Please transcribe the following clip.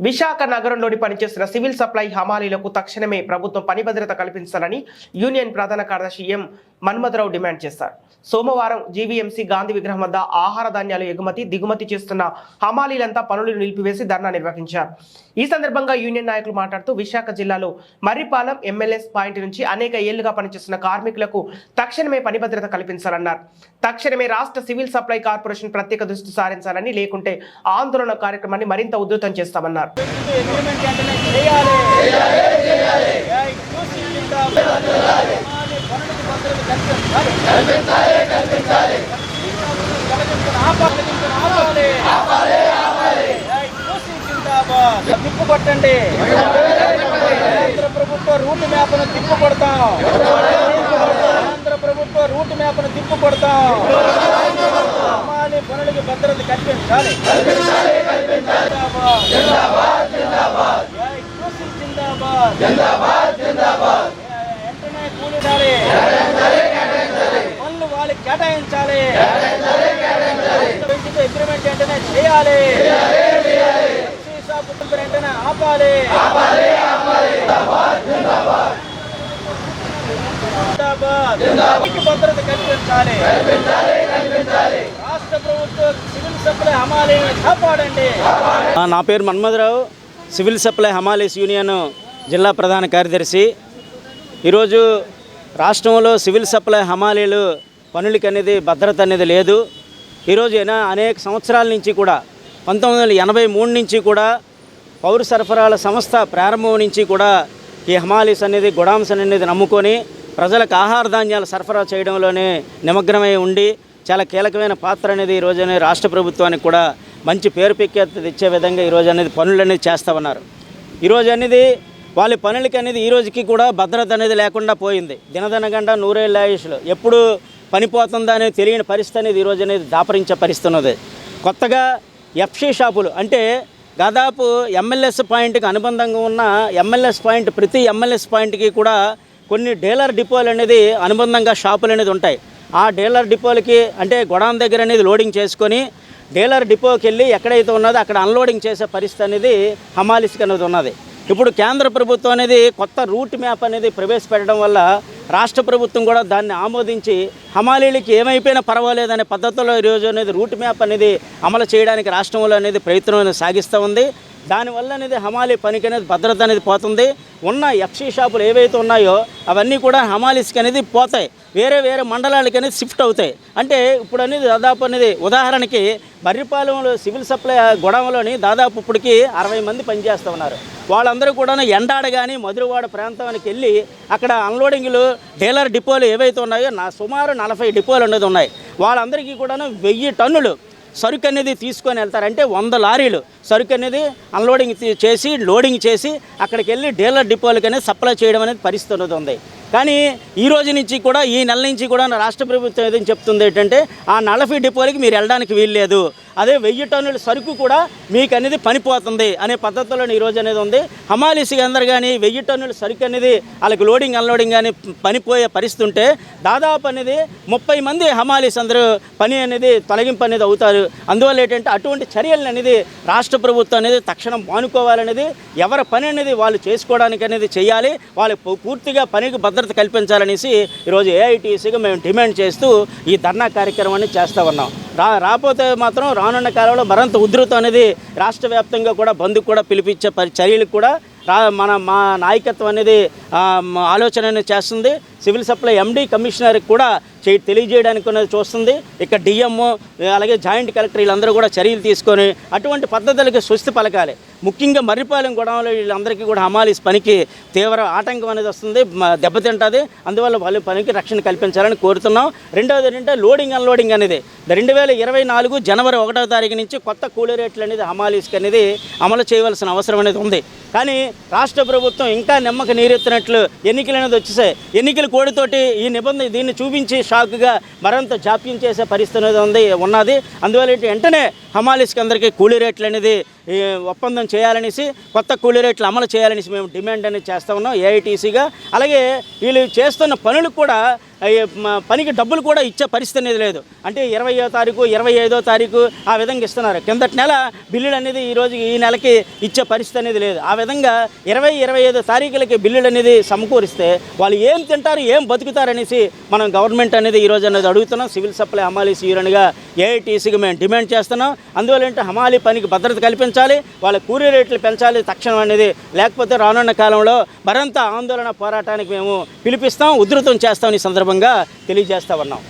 విశాఖ నగరంలోని పనిచేస్తున్న civil supply హమాలీలకు తక్షణమే ప్రభుత్వం పని భద్రత కల్పించాలని యూనియన్ ప్రధాన కార్యదర్శి ఎం మన్మథరావు డిమాండ్ చేశారు. సోమవారం జీవీఎంసీ గాంధీ విగ్రహం వద్ద ఆహార ధాన్యాలు ఎగుమతి దిగుమతి చేస్తున్న హమాలీలంతా పనులు నిలిపివేసి ధర్నా నిర్వహించారు. ఈ సందర్భంగా యూనియన్ నాయకులు మాట్లాడుతూ విశాఖ జిల్లాలో మర్రిపాలెం ఎమ్మెల్యేస్ పాయింట్ నుంచి అనేక ఏళ్ళుగా పనిచేస్తున్న కార్మికులకు తక్షణమే పని భద్రత కల్పించాలన్నారు. తక్షణమే రాష్ట్ర సివిల్ సప్లై కార్పొరేషన్ ప్రత్యేక దృష్టి సారించాలని లేకుంటే ఆందోళన కార్యక్రమాన్ని మరింత ఉధృతం చేస్తామన్నారు. అగ్రిమెంట్ వెంటనే తిప్పు కేంద్ర ప్రభుత్వ రూట్ మ్యాప్ను తిప్పు కొడతాం కేంద్ర ప్రభుత్వ రూట్ మ్యాప్ను తిప్పు కొడతాం భద్రత కల్పించాలి. వెంటనే పనులు వాళ్ళకి కేటాయించాలి. అగ్రిమెంట్ వెంటనే చేయాలి. వెంటనే ఆపాలి. భద్రత కల్పించాలి. రాష్ట్ర ప్రభుత్వ సివిల్ సప్లై హమాలీని కాపాడండి. నా పేరు మన్మధరావు. సివిల్ సప్లై హమాలీస్ యూనియన్ జిల్లా ప్రధాన కార్యదర్శి. ఈరోజు రాష్ట్రంలో సివిల్ సప్లై హమాలీలు పనులకి అనేది భద్రత అనేది లేదు. ఈరోజు అనేక సంవత్సరాల నుంచి కూడా పంతొమ్మిది వందల ఎనభై మూడు నుంచి కూడా పౌర సరఫరాల సంస్థ ప్రారంభం నుంచి కూడా ఈ హమాలీస్ అనేది గొడామ్స్ అనేది నమ్ముకొని ప్రజలకు ఆహార ధాన్యాలు సరఫరా చేయడంలోనే నిమగ్నమై ఉండి చాలా కీలకమైన పాత్ర అనేది ఈ రోజు అనేది రాష్ట్ర ప్రభుత్వానికి కూడా మంచి పేరు పెక్కేత తెచ్చే విధంగా ఈరోజు అనేది పనులు అనేది చేస్తూ ఉన్నారు. ఈరోజు అనేది వాళ్ళ పనులకి అనేది ఈ రోజుకి కూడా భద్రత అనేది లేకుండా పోయింది. దినదనగంట నూరేళ్ళ ఆయుష్లు. ఎప్పుడు పనిపోతుందా అనేది తెలియని పరిస్థితి అనేది ఈరోజు అనేది దాపరించే పరిస్థితి ఉన్నది. కొత్తగా ఎఫ్సీ షాపులు అంటే దాదాపు ఎమ్మెల్యేస్ పాయింట్కి అనుబంధంగా ఉన్న ఎమ్మెల్యేస్ పాయింట్ ప్రతి ఎమ్మెల్యేస్ పాయింట్కి కూడా కొన్ని డీలర్ డిపోలు అనేది అనుబంధంగా షాపులు అనేది ఉంటాయి. ఆ డీలర్ డిపోలకి అంటే గొడౌన్ దగ్గర అనేది లోడింగ్ చేసుకొని డీలర్ డిపోకి వెళ్ళి ఎక్కడైతే ఉన్నదో అక్కడ అన్లోడింగ్ చేసే పరిస్థితి అనేది హమాలిస్కి అనేది ఉన్నది. ఇప్పుడు కేంద్ర ప్రభుత్వం అనేది కొత్త రూట్ మ్యాప్ అనేది ప్రవేశపెట్టడం వల్ల రాష్ట్ర ప్రభుత్వం కూడా దాన్ని ఆమోదించి హమాలీలకి ఏమైపోయినా పర్వాలేదనే పద్ధతిలో ఈరోజు అనేది రూట్ మ్యాప్ అనేది అమలు చేయడానికి రాష్ట్రంలో అనేది ప్రయత్నం అనేది సాగిస్తూ ఉంది. దానివల్ల అనేది హమాలీ పనికి అనేది భద్రత అనేది పోతుంది. ఉన్న ఎఫ్సీ షాపులు ఏవైతే ఉన్నాయో అవన్నీ కూడా హమాలీస్కి అనేది పోతాయి. వేరే వేరే మండలాలకి షిఫ్ట్ అవుతాయి. అంటే ఇప్పుడు అనేది దాదాపు అనేది ఉదాహరణకి బర్రిపాలెంలో సివిల్ సప్లై గొడవలోని దాదాపు ఇప్పటికి అరవై మంది పనిచేస్తూ ఉన్నారు. వాళ్ళందరూ కూడా ఎండాడ కానీ మధురవాడ ప్రాంతానికి వెళ్ళి అక్కడ అన్లోడింగ్లు డీలర్ డిపోలు ఏవైతే ఉన్నాయో నా సుమారు నలభై డిపోలు అనేది ఉన్నాయి. వాళ్ళందరికీ కూడాను వెయ్యి టన్నులు సరుకు అనేది తీసుకొని వెళ్తారు. అంటే వంద లారీలు సరుకు అనేది అన్లోడింగ్ చేసి లోడింగ్ చేసి అక్కడికి వెళ్ళి డీలర్ డిపోలకనే అనేది సప్లై చేయడం అనేది పరిస్థితి అనేది ఉంది. కానీ ఈ రోజు నుంచి కూడా ఈ నెల నుంచి కూడా రాష్ట్ర ప్రభుత్వం ఏదైనా చెప్తుంది ఏంటంటే ఆ నలభై డిపోలకి మీరు వెళ్ళడానికి వీల్లేదు. అదే వెయ్యి టన్నుల సరుకు కూడా మీకు అనేది పనిపోతుంది అనే పద్ధతిలో ఈరోజు అనేది ఉంది. హమాలిసి అందరు కానీ వెయ్యి టన్నుల సరుకు అనేది వాళ్ళకి లోడింగ్ అన్లోడింగ్ కానీ పనిపోయే పరిస్థితి ఉంటే దాదాపు అనేది ముప్పై మంది హమాలీస్ అందరూ పని అనేది తొలగింపు అనేది అవుతారు. అందువల్ల ఏంటంటే అటువంటి చర్యలను అనేది రాష్ట్ర ప్రభుత్వం అనేది తక్షణం మానుకోవాలనేది ఎవరి పని అనేది వాళ్ళు చేసుకోవడానికి అనేది చేయాలి. వాళ్ళకి పూర్తిగా పనికి భద్రత కల్పించాలనేసి ఈరోజు ఏఐటీసీగా మేము డిమాండ్ చేస్తూ ఈ ధర్నా కార్యక్రమాన్ని చేస్తూ ఉన్నాం. రా రాకపోతే మాత్రం రానున్న కాలంలో మరింత ఉధృతం అనేది రాష్ట్ర వ్యాప్తంగా కూడా బంద్కు కూడా పిలిపించే పరి చర్యలకు కూడా రా మన మా నాయకత్వం అనేది ఆలోచన అనేది చేస్తుంది. సివిల్ సప్లై ఎండి కమిషనర్కి కూడా తెలియజేయడానికి చూస్తుంది. ఇక్కడ డిఎంఓ అలాగే జాయింట్ కలెక్టర్ వీళ్ళందరూ కూడా చర్యలు తీసుకొని అటువంటి పద్ధతులకి స్వస్తి పలకాలి. ముఖ్యంగా మర్రిపాలెం గొడవలో వీళ్ళందరికీ కూడా హమాలీస్ పనికి తీవ్ర ఆటంకం అనేది వస్తుంది దెబ్బతింటుంది. అందువల్ల వాళ్ళ పనికి రక్షణ కల్పించాలని కోరుతున్నాం. రెండవది ఏంటంటే లోడింగ్ అన్లోడింగ్ అనేది. రెండు వేల ఇరవై నాలుగు జనవరి ఒకటో తారీఖు నుంచి కొత్త కూలీ రేట్లు అనేది హమాలీస్కి అనేది అమలు చేయవలసిన అవసరం అనేది ఉంది. కానీ రాష్ట్ర ప్రభుత్వం ఇంకా నిమ్మక నీరెత్తినట్లు ఎన్నికలు అనేది వచ్చేసాయి. ఎన్నికల కోడితోటి ఈ నిబంధన దీన్ని చూపించి షాక్గా మరింత జాప్యం చేసే పరిస్థితి అనేది ఉంది ఉన్నది. అందువల్ల వెంటనే హమాలీస్కి అందరికీ కూలీ రేట్లు అనేది ఒప్పందం చేయాలనేసి కొత్త కూలీ రేట్లు అమలు చేయాలనేసి మేము డిమాండ్ అనేది చేస్తూ ఉన్నాం ఏఐటీసీగా. అలాగే వీళ్ళు చేస్తున్న పనులకు కూడా పనికి డబ్బులు కూడా ఇచ్చే పరిస్థితి అనేది లేదు. అంటే ఇరవయో తారీఖు ఇరవై ఐదో తారీఖు ఆ విధంగా ఇస్తున్నారు. కిందటి నెల బిల్లులు అనేది ఈ ఈ నెలకి ఇచ్చే పరిస్థితి అనేది లేదు. ఆ విధంగా ఇరవై ఇరవై ఐదో తారీఖులకి బిల్లులు అనేది సమకూరిస్తే వాళ్ళు ఏం తింటారు ఏం బతుకుతారనేసి మనం గవర్నమెంట్ అనేది ఈరోజు అనేది అడుగుతున్నాం. సివిల్ సప్లై అమాలి యూనియన్గా ఏఐటీసీకి మేము డిమాండ్ చేస్తున్నాం. అందువల్ల ఏంటంటే హమాలీ పనికి భద్రత కల్పించాలి వాళ్ళ కూలీ రేట్లు పెంచాలి తక్షణం అనేది. లేకపోతే రానున్న కాలంలో మరింత ఆందోళన పోరాటానికి మేము పిలిపిస్తాం ఉధృతం చేస్తాం ఈ సందర్భంగా తెలియజేస్తా ఉన్నాం.